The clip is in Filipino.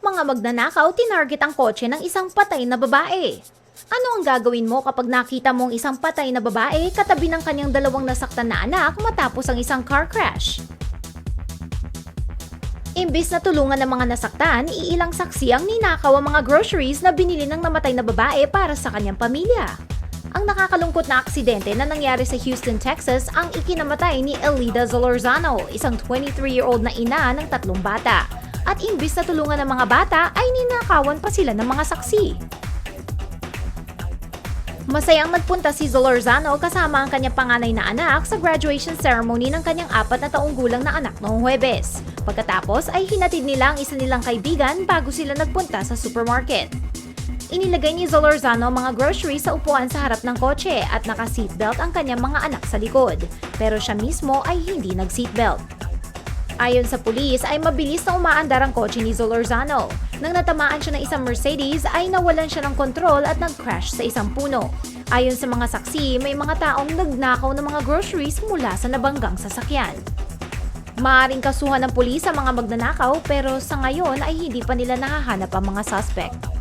Mga magnanakaw tinarget ang kotse ng isang patay na babae. Ano ang gagawin mo kapag nakita mong isang patay na babae katabi ng kanyang dalawang nasaktan na anak matapos ang isang car crash? Imbis na tulungan ng mga nasaktan, iilang saksi ang ninakaw ang mga groceries na binili ng namatay na babae para sa kanyang pamilya. Ang nakakalungkot na aksidente na nangyari sa Houston, Texas ang ikinamatay ni Elida Zolorzano, isang 23-year-old na ina ng tatlong bata. At imbis na tulungan ng mga bata ay ninakawan pa sila ng mga saksi. Masayang nagpunta si Zolorzano kasama ang kanyang panganay na anak sa graduation ceremony ng kanyang apat na taong gulang na anak noong Huwebes. Pagkatapos ay hinatid nila ang isa nilang kaibigan bago sila nagpunta sa supermarket. Inilagay ni Zolorzano ang mga groceries sa upuan sa harap ng kotse at naka-seatbelt ang kanyang mga anak sa likod. Pero siya mismo ay hindi nag-seatbelt. Ayon sa pulis ay mabilis na umaandar ang kotse ni Zolorzano. Nang natamaan siya ng isang Mercedes ay nawalan siya ng kontrol at nag-crash sa isang puno. Ayon sa mga saksi, may mga taong nagnakaw ng mga groceries mula sa nabanggang sasakyan. Maaring kasuhan ng pulis ang mga magnanakaw pero sa ngayon ay hindi pa nila nahahanap ang mga suspect.